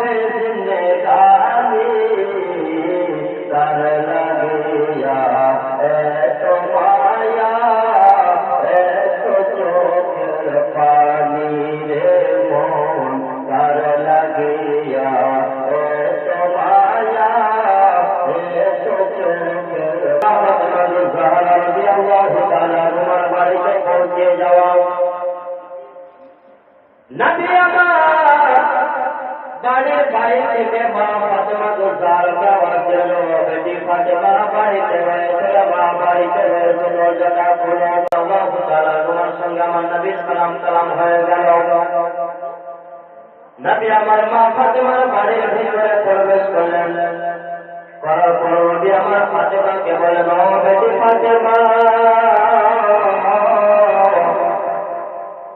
হবে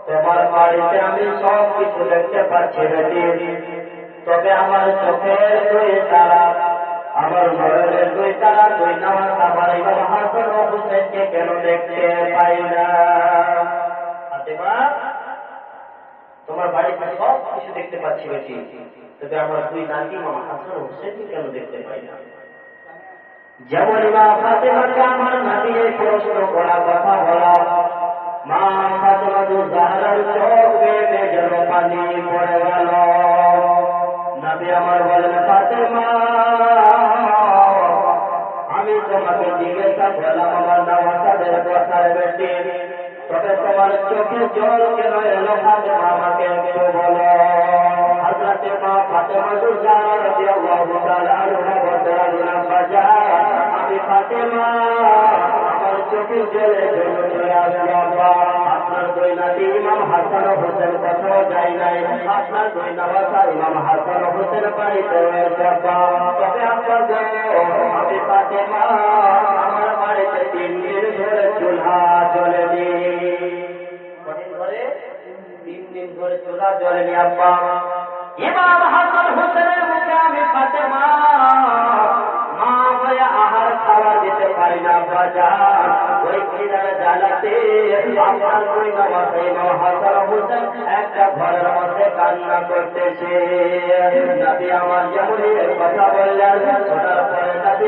তোমার বাড়িতে সব কিছু দেখতে পাচ্ছি বেটি। তবে আমার চোখের দুই তারা আমার নয়নের দুই তারা দুই নামাজ আমার ইমাম হাসান হুসেনকে কেন দেখতে পাই না তোমার বাড়িতে সব কিছু দেখতে পাচ্ছি বেটি তবে আমার দুই নাতি ইমাম হাসান হুসেনকে কেন দেখতে পাই না? যেমন মা ফাতেমাকে আমার নাতি প্রশ্ন করা কথা বলা, মা ফাতেমা দু জাহারার চোখ বেয়ে যেন পানি পড়ে গেল। নবী আমার বলেন, ফাতেমা, আমি তোমাকে জিজ্ঞাসা করলাম, আমার নাম আসাদের কথার বেটি, তবে তোমার চোখে জল কেন এলো? ফাতেমা আমাকে একটু বলো। হাজরাতে মা ফাতেমা দু জাহারা রাদিয়াল্লাহু তাআলা আনহা বলেন চোখে জলে জল চলে আসলো আব্বা আপনার দুই নাতি ইমাম হাসান হোসেন কোথাও যাই নাই। আপনার দুই নবাসা ইমাম হাসান হোসেন বাড়িতে রয়েছে আব্বা তবে আপনার আমি হাসান হোসেনের মুখে আমি ফাতেমা। খাওয়া দিতে পারি না বাজার ওই খিদার দুই নামাজে হাসান হোসেন একটা ঘরের মধ্যে কান্না করতেছে। নবী আমার যেমনই এর কথা বললেন শোনার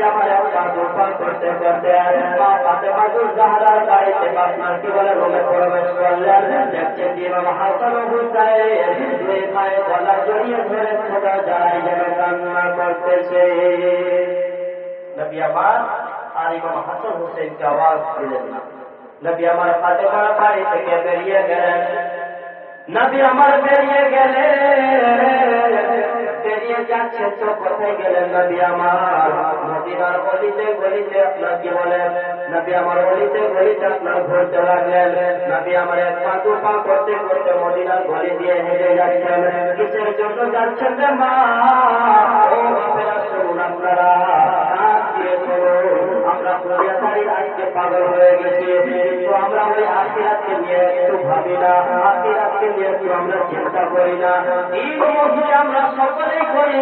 আমার একটা দুর্বল করতে করতে মা ফাতেমা জাহারার বাড়িতে আপনার কি বলে রুমে প্রবেশ করলেন, দেখছেন ইমাম হাসান হোসেন দুই জড়িয়ে ধরে ছোটা যায় যেন কান্না করতেছে। নবী আমার আর ইমাম হাসান হোসেনকে আওয়াজ দিলেন না নবী আমার ফাতেমা বাড়ি থেকে বেরিয়ে গেলেন নবী আমার বেরিয়ে গেলেন বেরিয়ে যাচ্ছে তো কোথায় গেলেন নবী আমার মদিনার গলিতে গলিতে আপনার বলেন নবী আমার গলিতে গলিতে আপনার ঘুরতে লাগলেন নবী আমার এক পা দু পা করতে করতে মদিনার গলি দিয়ে হেঁটে যাচ্ছেন কিসের জন্য যাচ্ছেন মা ও বাপেরা শুনুন আপনারা পাগল হয়ে গেছি। কিন্তু আমরা ওই আখিরাতকে নিয়ে একটু ভাবি না। আখিরাতকে নিয়ে একটু আমরা চিন্তা করি না। এই মজুরি আমরা সকলেই করি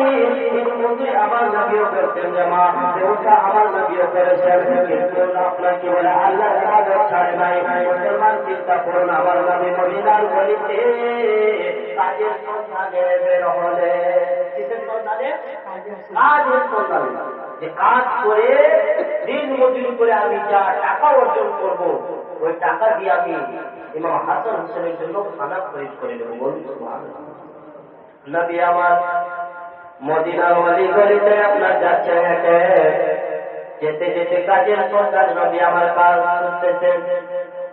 এই মজুরি আমার নবীও করতেন যে মা দেউটা আমার নবীও করেছেন। কিন্তু আপনার কি বলে, আল্লাহ ইবাদত ছাড়ে নাই। মুসলমান চিন্তা করুন, আমার নবী মদিনার গলিতে কাজের সন্ধানে বের হলে কিসের সন্ধানে? কাজের সন্ধানে। যে কাজ করে দিন মজুরি করে আমি যা টাকা অর্জন করব, ওই টাকা দিয়ে আমি ইমাম হাসান হোসেনের জন্য খানা খরিদ করে নেব। বলুন আমার মদিনার আপনার যাচ্ছে হেঁটে যেতে যেতে কাজের আমার কাজ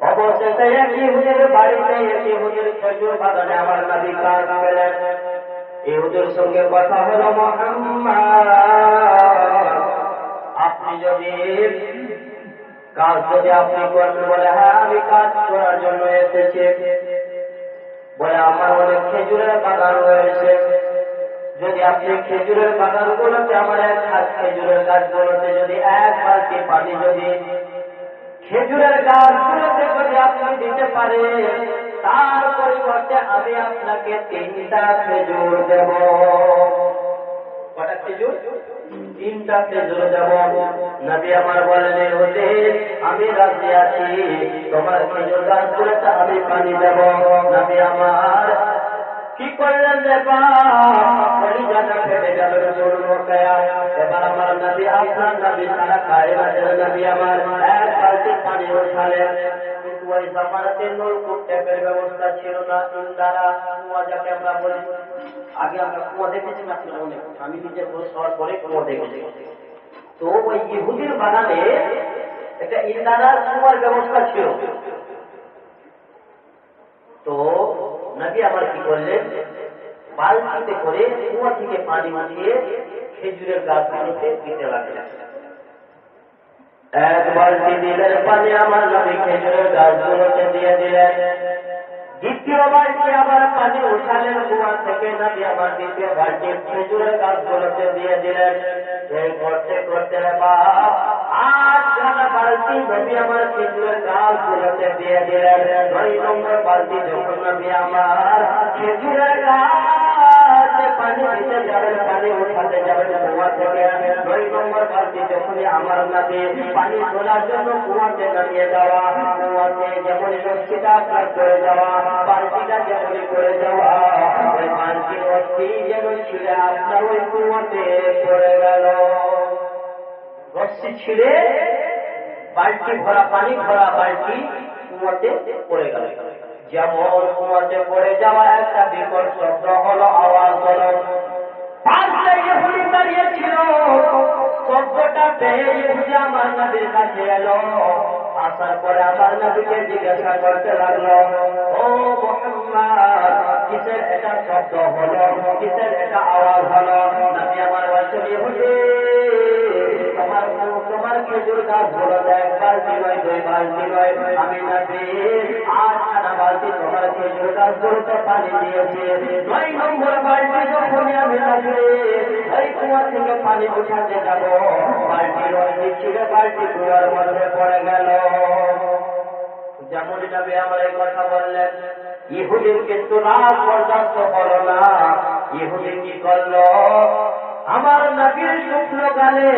অবশেষে একই হুজুর বাড়িতে, একই হুজুর খেজুর বাগানে আমার কাজ পেলেন। ইহুদের সঙ্গে কথা হলো মোহাম্মদ। আপনি যদি কাজ যদি আপনি করবেন বলে হ্যাঁ আমি কাজ করার জন্য এসেছি। বলে, আমার অনেক খেজুরের বাগান রয়েছে। যদি আপনি খেজুরের বাগানগুলোতে, আমার এক হাত খেজুরের গাছগুলোতে যদি এক বালতি পানি যদি খেজুরের গাছগুলোতে যদি আপনি দিতে পারেন, তার পরিবর্তে আমি আপনাকে তিনটা খেজুর দেব। কটা খেজুর তিনটা খেজুর দেব আমি রাজি আছি। তোমার খেজুর গাছগুলোতে আমি পানি দেব। নবী আমার, কি করলেন এবার আমার নবী, আপনার নবী সারা খায় রাজের নবী আমার, এক বালতি পানি উঠালেন। ওই জামানাতে নলকূপ ট্যাপের ব্যবস্থা ছিল না। ইন্দারা, কুয়া যাকে আমরা বলি। আগে আমরা কুয়া দেখেছি না আপনারা অনেক। আমি নিজে বসে হওয়ার পরে কুয়া দেখেছি। তো ওই ইহুদির বাগানে একটা ইন্দারার কুয়ার ব্যবস্থা ছিল। তো নবী আবার কি করলেন? বালতিতে করে কুয়া থেকে পানি উঠিয়ে খেজুরের গাছ গাছগুলোতে দিতে লাগলেন। এক বালতি দিলেন পানি আমার নবী খেজুরের গাছগুলোতে দিয়ে দিলেন দ্বিতীয় বালতি আবার পানি উঠালেন কুয়া থেকে নবী আমার দ্বিতীয় বালতি খেজুরের গাছগুলোতে দিয়ে দিলেন? এই করতে করতে বাপ আট খানা বালতি নবী আমার খেজুরের গাছগুলোতে দিয়ে দিলেন নয় নম্বর বালতি যখন নবী আমার খেজুরের গাছে পানি দিতে যাবেন, পানি উঠাতে যাবেন কুয়া থেকে নয় নম্বর বালতি যখনই আমার নবী পানি তোলার জন্য কুয়াতে নামিয়ে যাওয়া কুয়াতে যেমন রশ্মিটা আপনার করে যাওয়া বালতিটা যেমন করে যাওয়া, ওই বালতির রশ্মি যেন ছিঁড়ে আপনার ওই কুয়াতে পড়ে গেল। রশ্মি ছিঁড়ে বালতি ভরা, পানি ভরা বালতি কুয়াতে পড়ে গেল। যেমন কুয়াতে পড়ে যাওয়া একটা বিকট শব্দ হলো, আওয়াজ হলো পাঁচটা ইহুদি দাঁড়িয়েছিল। শব্দটা পেয়ে ইহুদি আমার নবীর কাছে এলো। আসার পরে আমার নবীকে জিজ্ঞাসা করতে লাগল, ও কিসের এটা শব্দ হলো? কিসের এটা আওয়াজ হলো? নবী আমার বলছেন ইহুদি তোমার তোমার খেজুর গাছ হলো এক বালতি নয় দুই আমি নবী আটখানা বালতি তোমার গাছ গুলোতে পানি দিয়েছি নয় নম্বর বালতি যখনই আমি নবী ওই কুয়া থেকে পানি উঠাতে যাব। বালতি রয়েছে ছিঁড়ে বালতি কুয়ার মধ্যে পড়ে গেল। যেমন নবী আমার এই কথা বললেন ইহুদির কিন্তু রাত বরদাস্ত হলো না। ইহুদি কি করল? আমার নবীর শুকনো গালে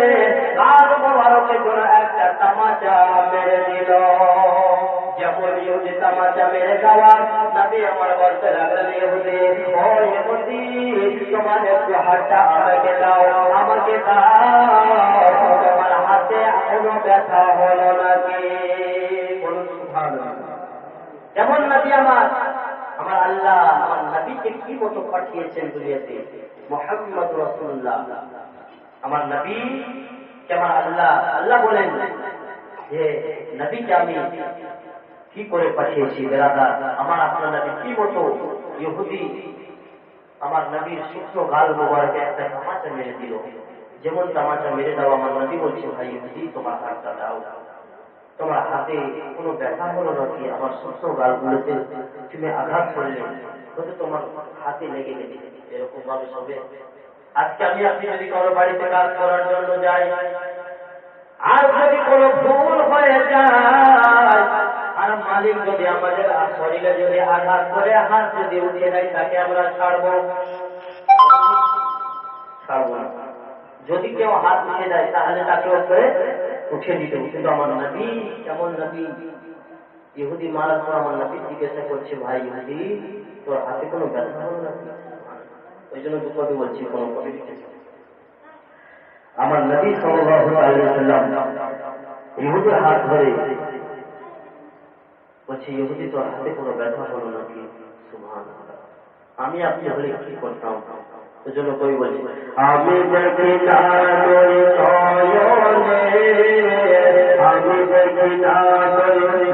লাল মোবারকের জন্য একটা তামাচা মেরে দিল। যেমন ইহুদি তামাচা মেরে দেওয়া নবী আমার বলতে লাগলেন ইহুদি ও ইহুদি তোমার একটু হাতটা আমাকে দাও আমাকে দাও তোমার হাতে এখনও ব্যথা হলো নাকি যেমন নবী আমার আমার আল্লাহ, আমার নবীকে কি মতো পাঠিয়েছেন দুনিয়াতে মোহাম্মদ রসুল্লাহ আমার নবী, আমার আল্লাহ আল্লাহ বলেন যে নবীকে আমি কি করে পাঠিয়েছি? বেড়াদার আমার আপনার নবী কি মতো ইহুদি, আমার নবীর শুকনো গাল মোবারকে একটা তামাচা মেরে দিল। যেমন তামাচা মেরে দাও, আমার নবী বলছে, ভাই ইহুদি, তোমার হাতটা দাও। তোমার হাতে কোনো ব্যথা হলো নাকি? আমার সুস্থ গালগুলোতে তুমি আঘাত করলে হয়তো তোমার হাতে লেগে গেছে। এরকম ভাবে হবে আজকে আমি আপনি যদি কারও বাড়িতে কাজ করার জন্য যাই, আর যদি কোনো ভুল হয়ে যায় আর মালিক যদি আমাদের শরীরে যদি আঘাত করে, হাত যদি উঠিয়ে দেয় তাকে আমরা ছাড়বো। ছাড়বো না। যদি কেউ হাত উঠে দেয় তাহলে তাকে ওপরে উঠে দিতে। কিন্তু আমার নবী, কেমন নবী? ইহুদি মারার পর আমার নবী জিজ্ঞাসা করছে, ভাই ইহুদি, তোর হাতে কোনো ব্যথা হলো না? ওই জন্য দু কবি বলছি, কোনো কবি আমার নবী সাল্লাম ইহুদির হাত ধরে বলছে, ইহুদি, তোর হাতে কোনো ব্যথা হলো নাকি? সুবহানাল্লাহ। আমি আপনি হলে কি করতাম? এজন্য কই বলছি, আমি দেখি না করে আমি দেখি না তোর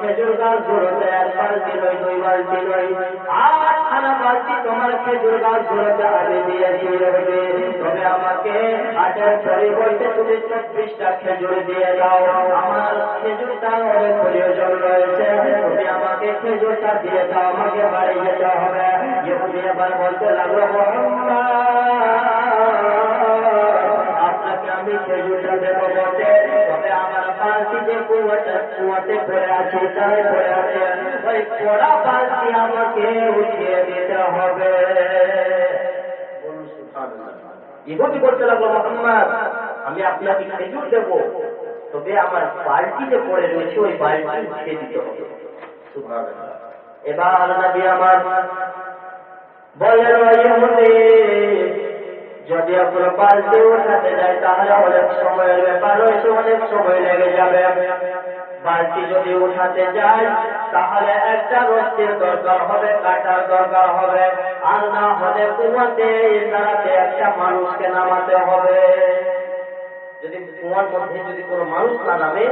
খেজুর গাছ ধরতে এক বালতি নই দুই বালতি নই আটখানা বালতি তোমার খেজুর গাছ ধরতে আমি দিয়ে দিয়ে আমাকে বাড়ি যেতে হবে। ইহুদি বলতে লাগল আমি খেজুরটা দেবো বটে তবে আমার বালতি যে কুয়াটা কুয়াতে পড়ে আছে তাই পড়ে আছে। ওই পড়া বালতি আমাকে উঠিয়ে দিতে হবে। ইহুদি করতে লাগল, মোহাম্মদ? আমি আপনাকে খেজুর দেবো। তবে আমার বালতি পড়ে রয়েছে, ওই বালতি এবার নবী আমার বলেন যদি আপনার বালতি উঠাতে যায় তাহলে অনেক সময়ের ব্যাপার রয়েছে, অনেক সময় লেগে যাবে। বালতি যদি উঠাতে যায় তাহলে একটা রস্তির দরকার হবে, কাটার দরকার হবে। আর না হলে কুয়াতে দাঁড়াতে একটা মানুষকে নামাতে হবে। যদি কুয়ার মধ্যে যদি কোনো মানুষ না নামে,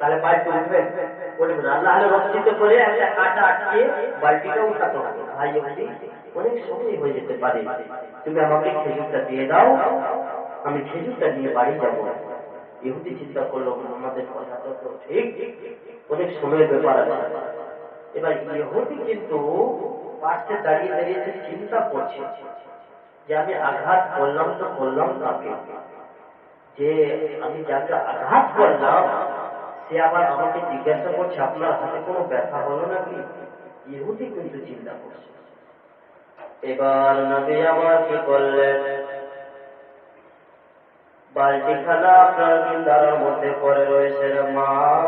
তাহলে বালতি উঠবে। উঠবে না। নাহলে রস্তিতে করে একটা কাটা আটকে বালতিটা উঠাতে হবে। ভাই বলি অনেক সময় হয়ে যেতে পারে। তুমি আমাকে খেজুরটা দিয়ে দাও, আমি খেজুরটা নিয়ে বাড়ি যাব। ইহুদি চিন্তা করল, আমাদের কথাটা তো ঠিক, অনেক সময়ের ব্যাপার আছে। এবার ইহুদি কিন্তু পাশে দাঁড়িয়ে দাঁড়িয়ে চিন্তা করছে, যে আমি আঘাত করলাম তো করলাম তাকে যে আমি যাকে আঘাত করলাম, সে আবার আমাকে জিজ্ঞাসা করছে, আপনার হাতে কোনো ব্যথা হলো নাকি? ইহুদি কিন্তু চিন্তা করছে। এবার নবী আমার কি করলেন? বালতি খানা আপনার কিন্দারের মধ্যে পড়ে রয়েছে মা।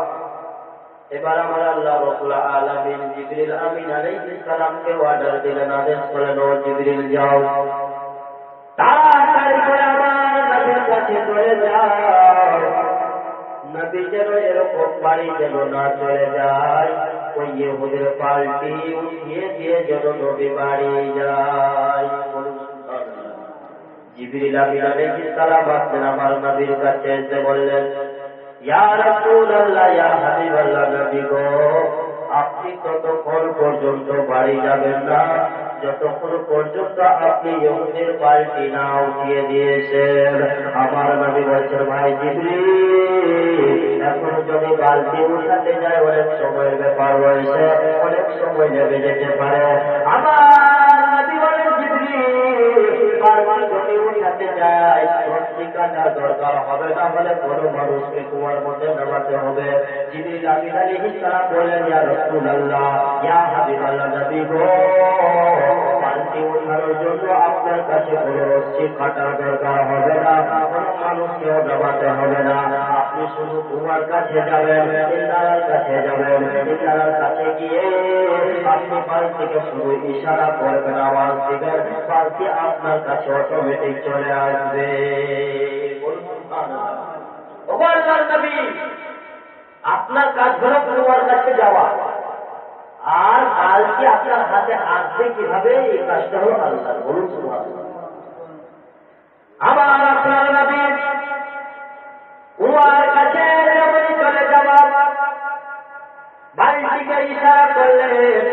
এবার আমার আল্লাহ রসুল আলমিন জিবরিল আমিন আলাইহিস সালামকে অর্ডার দিলেন, আদেশ করলেন, ও জিবরিল, যাও। তাড়াতাড়ি করে আমার নবীর কাছে চলে যাও। নবী যেন এরকম বাড়ি যেন না চলে যায়। ওই ইহুদের পাল্টি উঠিয়ে দিয়ে যেন নবী বাড়ি যায়। কাছে এসে বললেন আপনি ততক্ষণ পর্যন্ত বাড়ি যাবেন না। যতক্ষণ পর্যন্ত আপনি ইহুদের পাল্টি না উঠিয়ে দিয়েছেন। আমার নবী বলছেন, ভাই জিবরিল এখন যদি বালতি উঠাতে যায়, অনেক সময়ের ব্যাপার রয়েছে, অনেক সময় লেগে যেতে পারে। আমার আপনার কাছে কোনো রশ্মি কাটার দরকার হবে না, কোনো মানুষকেও নামাতে হবে না। আপনি শুধু কুয়ার কাছে যাবেন ইন্দারার কাছে যাবেন ইন্দারার কাছে গিয়ে আপনি বালতিকে শুধু ইশারা করবেন আওয়াজ দিবেন বালতি আপনার কাছে অটোমেটিক চলে আসবে। আপনার কাজ হলো কুয়ার কাছে যাওয়া। আর কালকে আপনার হাতে আসবে কীভাবে এই কাজটা হলো আল্লাহ বলুন। আমার আপনার নবী কুয়ার কাছে যেমনই চলে যাওয়া বালতিকে ইশারা করলেন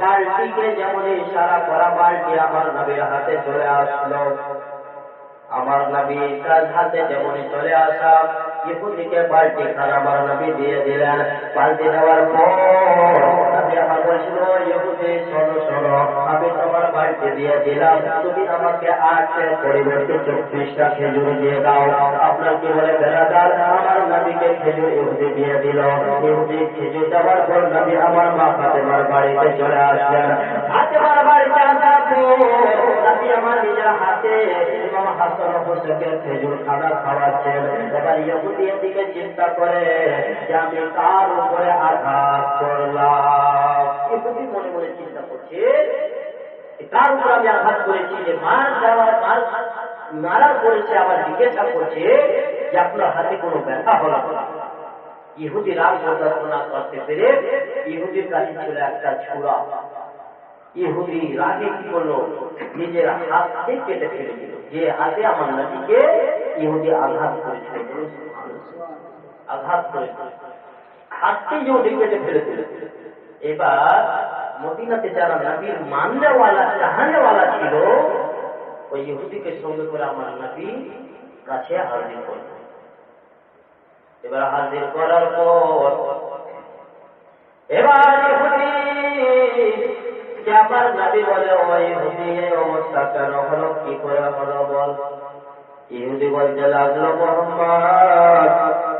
বালতিকে যেমন ইশারা করা বালতি আমার নবীর হাতে চলে আসলো। আমার নবী কাজ হাতে যেমনই চলে আসা ইহুদিকে বালতি খান আমার নবী দিয়ে দিলেন। বালতি দেওয়ার পর নবী আমার বলছিল ইহুদি শোনো শোনো, আমি তোমার বালতি দিয়ে দিলাম। তুমি আমাকে আটের পরিবর্তে চব্বিশটা খেজুর দিয়ে দাও। আপনার কি বলে নবীকে খেজুর ইহুদি দিয়ে দিল ইহুদি খেজুর দেওয়ার পর নবী আমার মা ফাতেমার বাড়িতে চলে আসলেন ফাতেমার বাড়িতে আসার পর নবী আমার নিজের হাতে ইমাম হাসান হোসেনকে খেজুর খানা খাওয়াচ্ছেন এবার এদিকে চিন্তা করে যে আমি উপরে আঘাত করলাম ইহুদি মনে মনে চিন্তা করছে কার উপর আমি আঘাত করেছি যে মার দেওয়ার মার মারার করেছে আবার জিজ্ঞাসা করছে যে আপনার হাতে কোনো ব্যথা হলো না। ইহুদি রাগ বরদাস্ত করতে পেরে ইহুদির কাছে ছিল একটা ছুরা ইহুদি রাগে কি করল? নিজের হাতকে কেটে ফেলে দিল। যে হাতে আমার নদীকে ইহুদি আঘাত করেছিল। আঘাত করেছিল। হাতকে ইহুদি কেটে ফেলে দিল। এবার মদিনাতে যারা নবীর মাননেওয়ালা চাহানেওয়ালা ছিল, ওই ইহুদিকে সঙ্গে করে আমার নবী কাছে হাজির করল। এবার হাজির করার পর, এবার ইহুদি নবী বলে ও ইহুদি কি করে বল? ইহুদি বলতে লাগল, মোহাম্মদ,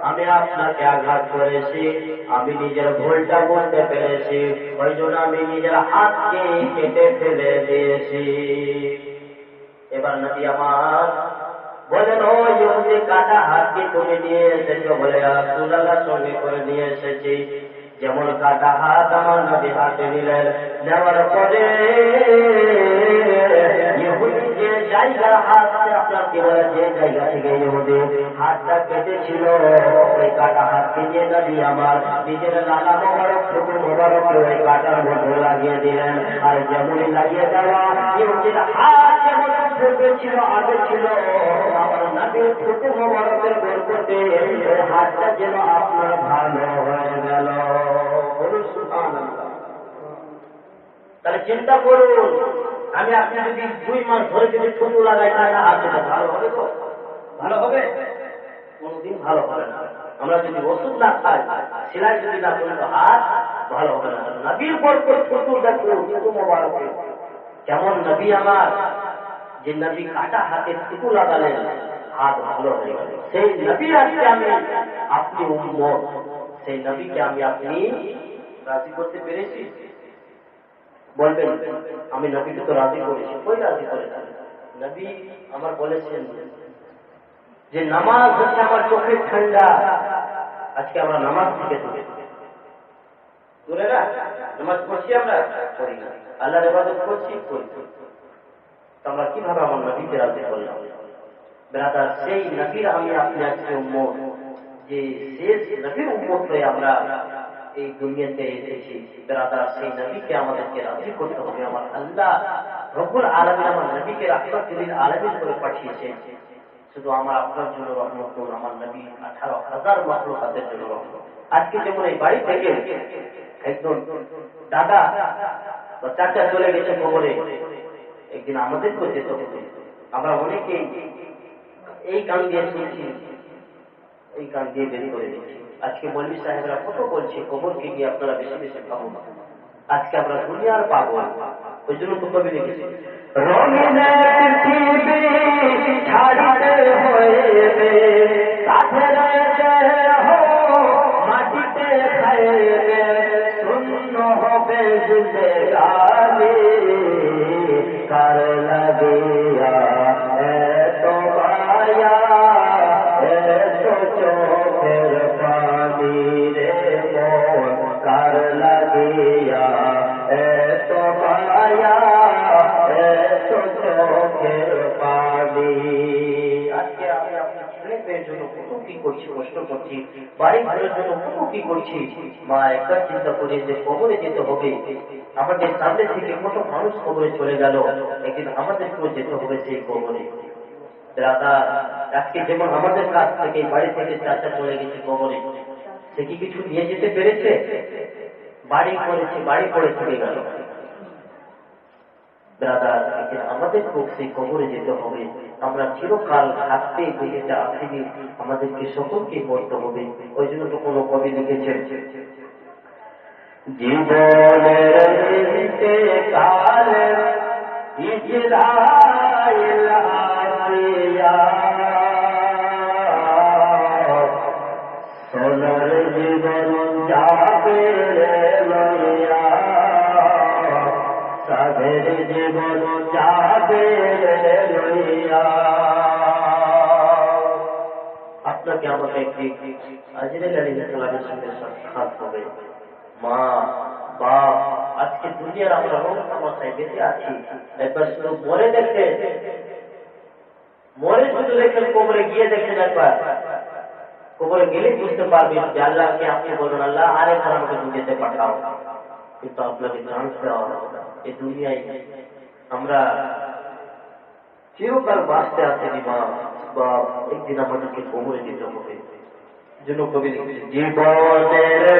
আমি আপনাকে আঘাত করেছি, আমি নিজের ভুলটা বুঝতে পেরেছি, ওই জন্য আমি নিজের হাতকে কেটে ফেলে দিয়েছি। এবার নবী আমার বলেন ও ইহুদি কাটা হাতকে তুমি নিয়ে এসেছ বলে রাসূলুল্লাহ সঙ্গে করে নিয়ে এসেছি। যেমন কাটা হাত আমার নবী হাতে নিলেন, নেওয়ার পরে যে জায়গা হাত আপনার যে জায়গা থেকে ইহুদি হাতটা কেটেছিল, ওই কাটা যে নবী আমার নিজের লালা মোবারক ওই কাটার মধ্যে লাগিয়ে দিলেন। আর যেমনই লাগিয়ে দেওয়া, ইহুদির হাত যেমন ছিল, আগে ছিল নবীর ফুটু মোবারকের বরকতে ওই হাতটা যেন আপনার ভালো হয়ে গেল। তাহলে চিন্তা করুন, আমি আপনি যদি দুই মাস ধরে যদি থুতু লাগাই টাকা হাত ভালো হবে তো? ভালো হবে? কোনদিন ভালো হবে না। আমরা যদি ওষুধ না খাই, সেলাই যদি না করি হাত ভালো হবে না। নবীর পর থুতু দেখো থুতু মোবারক। কেমন নবী আমার, যে নবী কাটা হাতে থুতু লাগালেন হাত ভালো হয়ে গেল সেই নবী আজকে আমি, আপনি উম্মত। সেই নবীকে আমি আপনি রাজি করতে পেরেছি? বলবেন, আমি নবীকে তো রাজি করেছি। কই রাজি করেছেন? নবী আমার বলেছেন যে, নামাজ হচ্ছে আমার চোখের ঠান্ডা। আজকে আমরা নামাজ থেকে দূরে দূরে না, নামাজ পড়ছি আমরা? করি না। আল্লাহর ইবাদত করছি, করি। আমরা কীভাবে আমার নবীকে রাজি করলাম? ব্রাদার, সেই নবীর আমি আপনি আজকে উম্মত, যে শেষ নবীর উম্মত হয়ে আমরা এই দুনিয়াতে এসেছি। ব্রাদার, সেই নবীকে আমাদেরকে রাজি করতে হবে। আমার আল্লাহ রব্বুল আলমী আমার নবীকে রাহমাতুল আলমীর করে পাঠিয়েছেন। শুধু আমার আপনার জন্য রহমত করুন আমার নবী আঠারো হাজার মাত্র জন্য রহমত। আজকে যেমন এই বাড়ি থেকে একজন দাদা বা চাচা চলে গেছে খবরে একদিন আমাদেরকেও যেতে হবে। আমরা অনেকেই এই গান দিয়ে শুনছি। এই গান দিয়ে বের করে দিচ্ছি। আজকে মল্লি সাহেবরা কত বলছে, কবরকে গিয়ে আপনারা বেশি বেশি খাব আজকে আমরা দুনিয়ার পাবো ওই জন্য তো কবি লিখেছি রয়েছে হো মাটিতে হবে ঘরের জন্য কত করছি? মা একবার চিন্তা করি যে কবরে যেতে হবে। আমাদের সামনে থেকে কত মানুষ কবরে চলে গেল। একদিন আমাদেরকেও যেতে হবে সেই কবরে। আজকে যেমন আমাদের কাছ থেকে, বাড়ি থেকে চাচা চলে গেছে কবরে। সে কি কিছু নিয়ে যেতে পেরেছে? বাড়ি করেছে, বাড়ি করে চলে গেল। ব্রাদার একদিন আমাদেরকেও সেই কবরে যেতে হবে। আমরা চিরকাল থাকতে দুনিয়াতে আসিনি আমাদেরকে সকলকে মরতে হবে। ওই জন্য তো কোনো কবি লিখেছেন, জীবনের সোনার জীবন যাবে আপনাকে আমাকে একটি আজরেল আলী সালামের সঙ্গে সাক্ষাৎ হবে মা বাপ আজকে দুনিয়ার আমরা রোগ সমস্যায় বেঁচে আছি একবার শুধু মরে দেখে মরে শুধু দেখেন কোমরে গিয়ে দেখেন একবার কোমরে গেলেই বুঝতে পারবেন যে আল্লাহকে আপনি বলুন আল্লাহ আরেকবার আমাকে দুনিয়াতে পাঠাও কিন্তু আপনাকে চান্স দেওয়া হবে না এই দুনিয়ায় আমরা চিরকাল বাঁচতে আসেনি মা বা একদিন আমাদেরকে কোমরে দিতে হবে। জন্য কবি লিখেছে জীবনের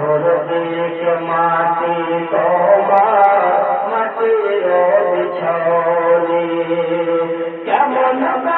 চতুর্দিক মাটি তোমার কেমন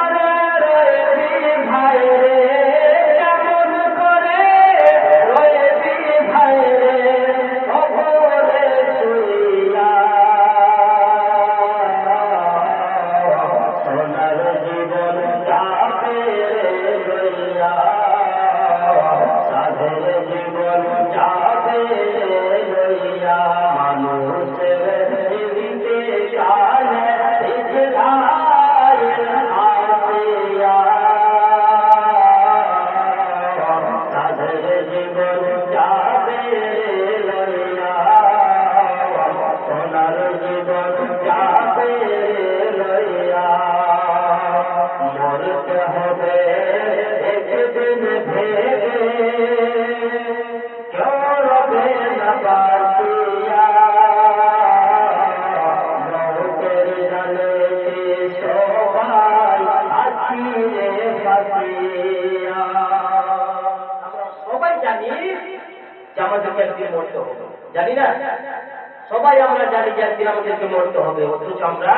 সবাই আমরা জানি যে একদিন আমাদেরকে মরতে হবে, অথচ আমরা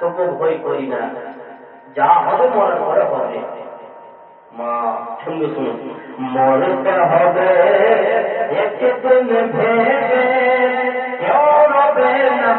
তবু ভয় করি না। যা হবে মরার পরে হবে। মা সঙ্গে শুনুন। মরতে হবে একদিন ভেবে কেউ রবে না